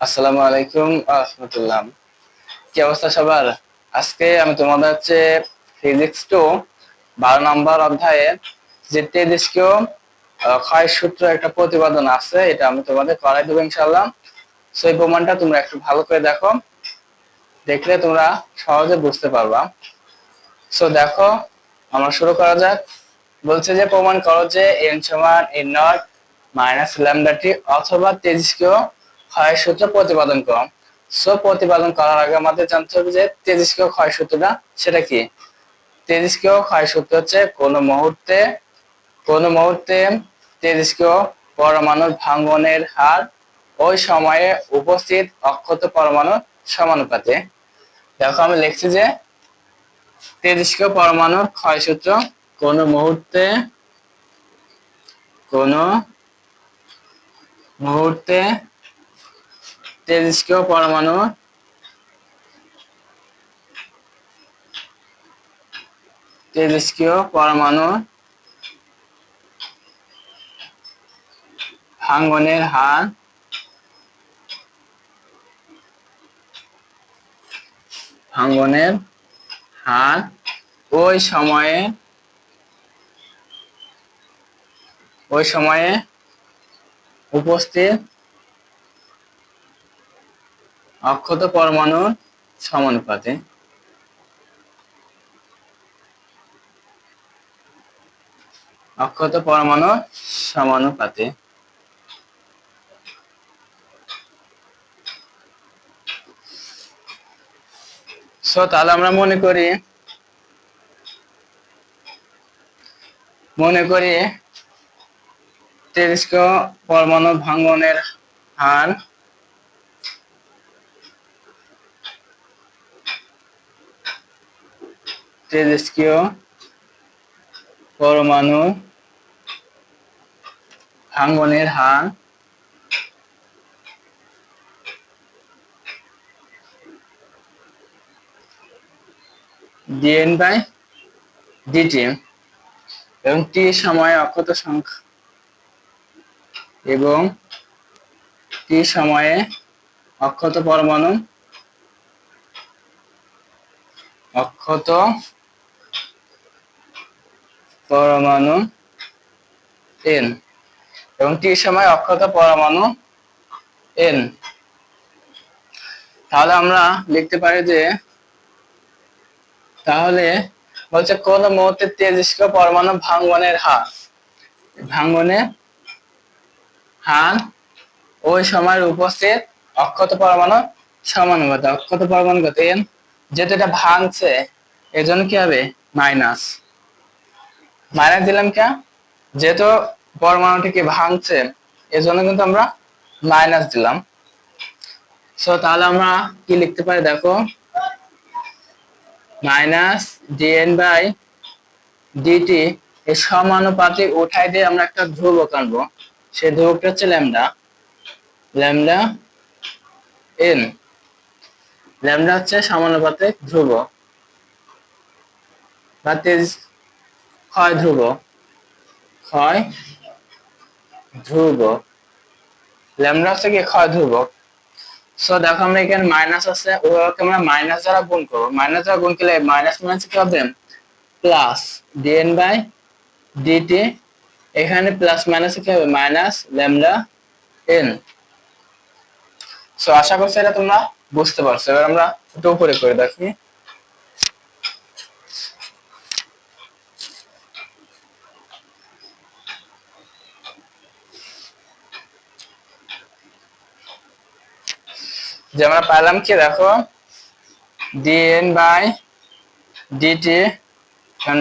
আসসালামু আলাইকুম আহমতুল্লাহ কি অবস্থা সবার? আজকে আমি তোমাদের হচ্ছে ফিজিক্স টু বারো নম্বর অধ্যায়ে যে তেজস্ক্রিয় আহ, ক্ষয় সূত্র একটা প্রতিপাদন আছে এটা আমি তোমাদের করাই দেবো ইনশাল্লাহ সো এই প্রমাণটা তোমরা একটু ভালো করে দেখো। দেখলে তোমরা সহজে বুঝতে পারবা। সো দেখো আমরা শুরু করা যাক। বলছে যে প্রমাণ করো যে এন সমান এন নট মাইনাস ল্যামডাটি অথবা তেজস্ক্রিয় ক্ষয় সূত্র প্রতিপাদন করো। সো প্রতিপাদন করার আগে আমাদের জানতে হবে যে তেজস্ক্রিয় ক্ষয় সূত্রটা সেটা কি? তেজস্ক্রিয় ক্ষয় সূত্র হচ্ছে কোন মুহূর্তে কোন মুহূর্তে তেজস্ক্রিয় পরমাণুর ভাঙ্গনের হার ওই সময়ে উপস্থিত অক্ষত পরমাণুর সমানুপাতে। দেখো আমি লিখছি যে তেজস্ক্রিয় পরমাণুর ক্ষয় সূত্র কোন মুহূর্তে কোন মুহূর্তে তেজস্ক্রিয় পরমাণু তেজস্ক্রিয় পরমাণু ভাঙ্গনের হার। ভাঙ্গনের হার। ওই সময়ে ওই সময়ে উপস্থিত অক্ষত পরমাণুর সমানুপাতে। অক্ষত পরমাণু সমানুপাতে। সো তাহলে আমরা মনে করি মনে করি তেজস্ক্রিয় পরমাণু ভাঙ্গনের হার তেজস্ক্রিয়, পরমাণু, ভাঙ্গনের হার ডিএন বাই ডিটি এবং টি সময় অক্ষত সংখ্যা এবং টি সময়ে অক্ষত পরমাণু, অক্ষত পরমাণু এন এবং টি সময় অক্ষত পরমাণু এন তাহলে আমরা লিখতে পারি যে, তাহলে বলছে কোন মুহূর্তে তেজস্ক্রিয় পরমাণু ভাঙ্গনের হার। ভাঙ্গনে হার ওই সময়ের উপস্থিত অক্ষত পরমাণু সমানুপাত অক্ষত পরমাণু কত? এন যেহেতু এটা ভাঙছে, এজন্য কি হবে? মাইনাস মাইনাস দিলাম কে? যেহেতু পরমাণুটিকে ভাঙছে, এজন্য কিন্তু আমরা মাইনাস দিলাম। সো তাহলে আমরা কি লিখতে পারি দেখো? মাইনাস ডিএন বাই ডিটি এর সমানুপাতিক উঠাই দিয়ে আমরা একটা ধ্রুবক আনব। সেই ধ্রুবকটা হচ্ছে ল্যামডা ল্যামডা এন ল্যামডা হচ্ছে সমানুপাতিক ধ্রুব বা তেজ ক্ষয় ধ্রুব। ক্ষয় ধ্রুব। ল্যামডা হচ্ছে কি? ক্ষয় ধ্রুবক সো দেখো আমরা এখানে মাইনাস আছে, ওগুলোকে আমরা মাইনাস দ্বারা গুণ করব। মাইনাস দ্বারা গুণ করলে মাইনাস মাইনাস কি হবে? প্লাস ডিএন বাই ডিটি এখানে প্লাস মাইনাস কি হবে? মাইনাস ল্যামডা এন সো আশা করছি এটা তোমরা বুঝতে পারছ। এবার আমরা উপরে করে দেখি। যে আমরা পাইলাম কি দেখো? Dn by dt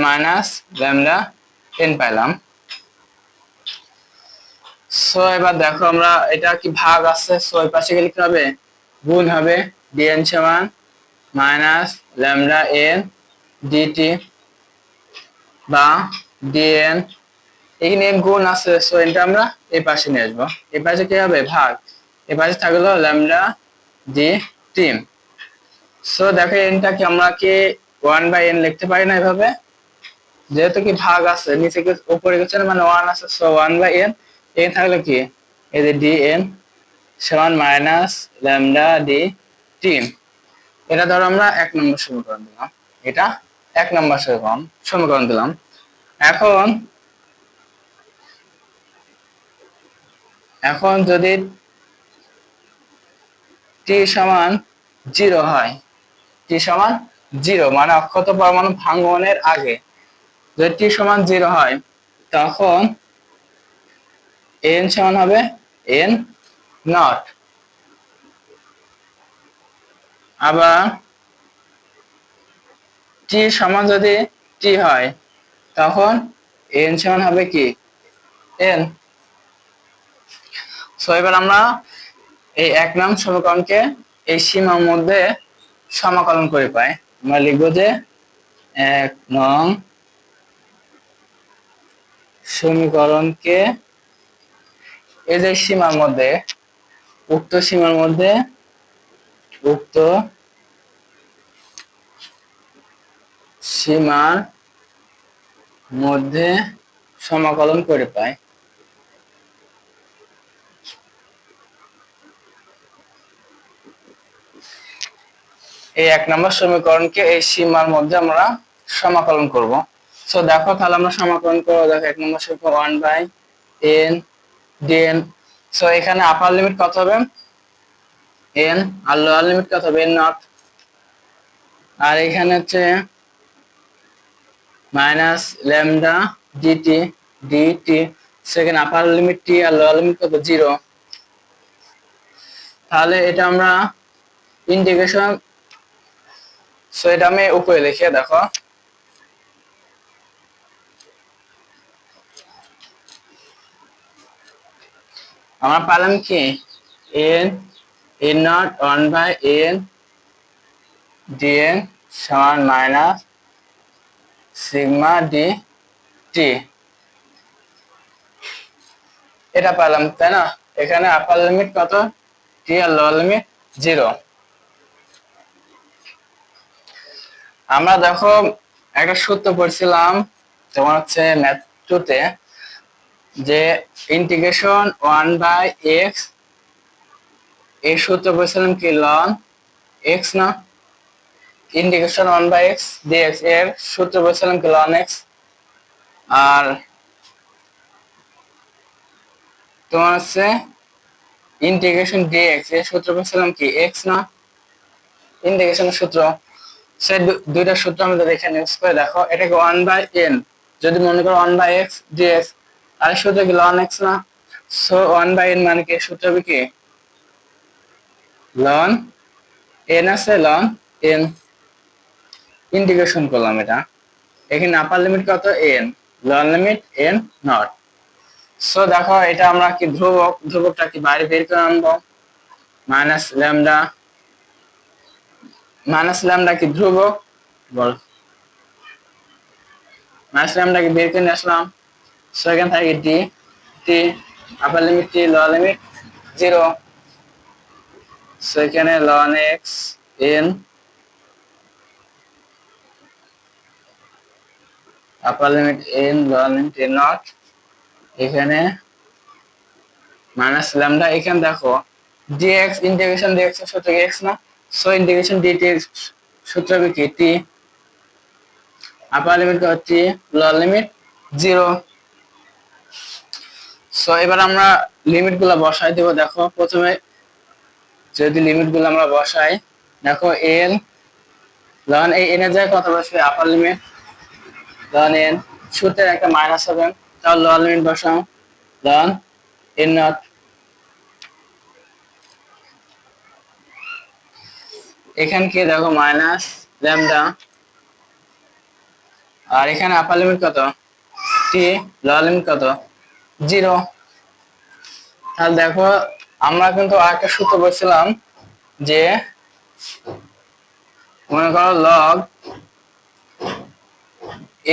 minus lambda n পাইলাম। সো এবার দেখো আমরা এটা কি ভাগ আছে? সো এই পাশে গেলে কি হবে? গুণ হবে ডিএন সমান minus lambda n d t বা ডিএন এখানে গুণ আছে সো এটা আমরা এই পাশে নিয়ে আসব। এই পাশে কি হবে? ভাগ। এই পাশে থাকল ল্যামডা ডি টিম। সো দেখো এনটা কি আমরা কি ওয়ান বাই এন লিখতে পারি না এভাবে। যেহেতু কি ভাগ আছে, নিচে উপরে গেছে মানে ওয়ান আছে so one by n n থাকলে কি? এই যে ডি এন সমান মাইনাস ল্যামডা ডি টি এটা ধরো আমরা এক নম্বর সমীকরণ দিলাম। এটা এক নম্বর সমীকরণ সমীকরণ দিলাম। এখন এখন যদি টি সমান জিরো হয়। টি সমান জিরো মানে অক্ষত পরমাণু ভাঙ্গনের আগে। যদি টি সমান জিরো হয়, তখন এন সমান হবে এন নট আবার টি সমান যদি টি হয়, তখন এন সমান হবে কি? এন সো এবার আমরা এই এক নাম সমীকরণকে এই সীমার মধ্যে সমাকলন করে পাই আমরা লিখব যে এক নং সমীকরণকে এই যে সীমার মধ্যে, উক্ত সীমার মধ্যে উক্ত সীমার মধ্যে সমাকলন করে পাই এই এক নম্বর সমীকরণকে এই সীমার মধ্যে আমরা সমাকলন করব। সো দেখো তাহলে আমরা সমাকলন করব, দেখো এক নম্বর সমীকরণ one by n dn so এখানে আপার লিমিট কত হবে? এন আর লোয়ার লিমিট কত হবে? এন নট আর এখানে হচ্ছে মাইনাস ল্যামডা ডিটি ডিটি সেখানে আপার লিমিট টি আর লোয়ার লিমিট কত? জিরো তাহলে এটা আমরা ইন্টিগ্রেশন সো এটা আমি উপরে লিখে, দেখো। আমরা পালাম কি? N n not one by n dn সমান মাইনাস সিগমা ডি টি এটা পেলাম তাই না? এখানে আপার লিমিট কত? টি আর লোয়ার লিমিট জিরো আমরা দেখো একটা সূত্র পড়ছিলাম তোমার হচ্ছে ম্যাথ টুতে যে ইন্টিগ্রেশন ওয়ান বাই এক্স এই সূত্র পড়ছিলাম কি লন এক্স না? Integration one by x dx এর সূত্র পড়ছিলাম কি লন এক্স আর তোমার হচ্ছে ইন্টিগ্রেশন ডিএক্স এর সূত্র পড়ছিলাম কি এক্স না? ইন্টিগ্রেশনের সূত্র। সে দুইটা সূত্র আমাদের এখানে ইউজ করে দেখো, এটাকে ওয়ান বাই এন যদি মনে করো ওয়ান বাই এক্স ডিএক্স আর সূত্র কি লন এক্স না? সো ওয়ান বাই এন মানে কি? সূত্র হবে কি? লন এন আছে লন এন ইন্টিগ্রেশন করলাম এটা। এখানে আপার লিমিট কত? N ln limit n not so দেখো, এটা আমরা কি ধ্রুবক, ধ্রুবকটা কি বাইরে বের করে আনব? মাইনাস ল্যামডা মাইনাস ল্যামডা কি ধ্রুবক বল। মাইনাস ল্যামডা কি বের করে আসলাম। সো এখান থেকে d t upper limit t lower limit zero so এখানে ln x n upper limit n lower limit n not এখানে মাইনাস এখানে দেখো ডিএক্স ইন্টিগ্রেশন ডিএক্স এর সূত্র এক্স না? সো ইন্টিগ্রেশন ডিটি সূত্র হবে কি টি আপার লিমিট হচ্ছে? লোয়ার লিমিট জিরো সো এবার আমরা লিমিটগুলা বসাই দেবো। দেখো, প্রথমে যদি লিমিটগুলো আমরা বসাই, দেখো এন লন এই এন জায়গায় কত বসবে? আপার লিমিট লন এন সূত্রের একটা মাইনাস হবে। তাহলে লোয়ার লিমিট বসাও। লন এন নট এখানে কি দেখো মাইনাস ল্যামডা আর এখানে আপার লিমিট কত? টি লোয়ার লিমিট কত? জিরো তাহলে দেখো, আমরা কিন্তু আরেকটা সূত্র বলছিলাম যে, মনে করো log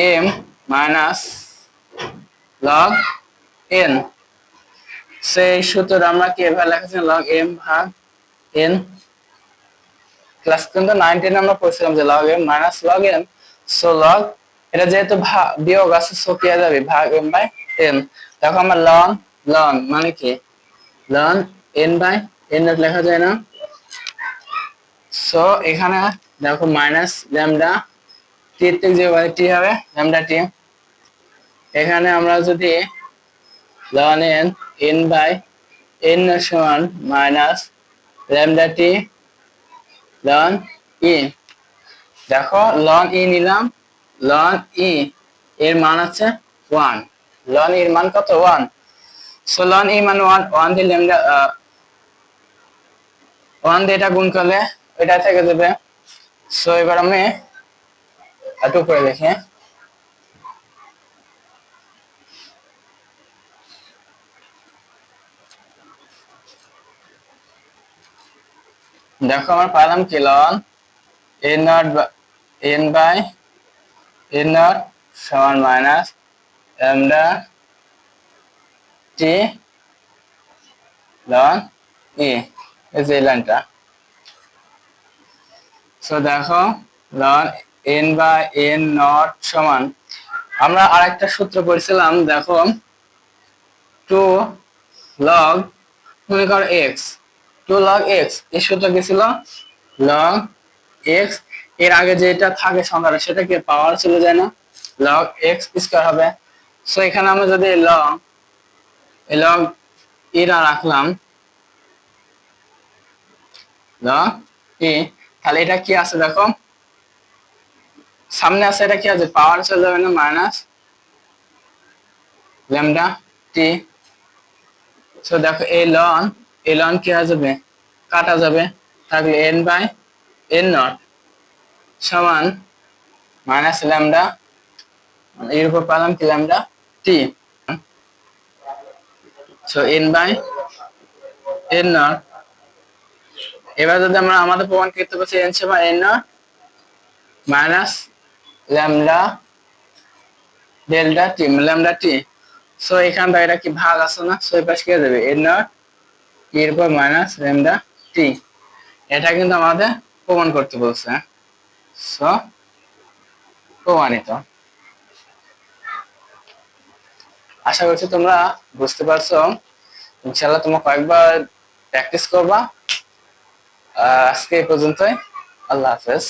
m minus log n সেই সূত্র আমরা কি এভাবে লেখা লগ এম ভাগ এন ক্লাস কিন্তু নাইন টেন আমরা পড়ছিলাম যে log m minus log n so log এটা যেহেতু বিয়োগ আছে সো কি যাবে? ভাগ এম বাই এন দেখো আমরা লন লন মানে কি? লন এন বাই এন লেখা যায় না। সো এখানে দেখো মাইনাস ল্যামডা টি যে টি হবে ল্যামডা টি এখানে আমরা যদি ln n n by n সমান minus lambda t ln e দেখো লন ই নিলাম। লন ই এর মান আছে ওয়ান লন এর মান কত? ওয়ান সো লন ই মান ওয়ান ওয়ান দিয়ে আমরা ওয়ান দিয়ে এটা গুণ করলে এটা থেকে যাবে। সো এবার আমি একটু করে দেখি দেখো আমার পাইলাম কি, ln? A not n by, n not সমান minus lambda t, ln, e, এই যে লাইনটা। সো দেখো, ln, n by n not সমান, আমরা আরেকটা সূত্র পড়ছিলাম, দেখো, টু লগ, মনে করো, এক্স। টু লগ এক্স এই সূত্র কি ছিল? লগ এক্সের আগে যেটা থাকে সংখ্যাটা সেটা কি পাওয়ার চলে যায় না। লগ এক্স স্কোয়ার হবে। সো এখানে আমরা যদি লগ এই লগ এরা রাখলাম লগ ই তাহলে এটা কি আছে দেখো? সামনে আছে এটা কি আছে? পাওয়ার চলে যাবে না মাইনাস ল্যামডা টি সো দেখো এই লন এই লন কি হয়ে যাবে? কাটা যাবে। থাকলে এন বাই এন নট সমান মাইনাস ল্যামডা এর উপর পেলাম কি lambda t so n by n not এবার যদি আমরা আমাদের প্রমাণ করতে পারছি এন সমান n not minus lambda delta t lambda t so এখান থেকে এটা কি ভাগ আছে না? সো এই পাশে কি যাবে? এন নট এর মাইনাস ল্যামডা টি এটা কিন্তু আমাদের প্রমাণ করতে বলছে। সো প্রমাণিত। আশা করছি তোমরা বুঝতে পারছ। ইনশাল্লাহ তোমরা কয়েকবার প্র্যাকটিস করবা। আজকে এই পর্যন্তই। আল্লাহ হাফেজ।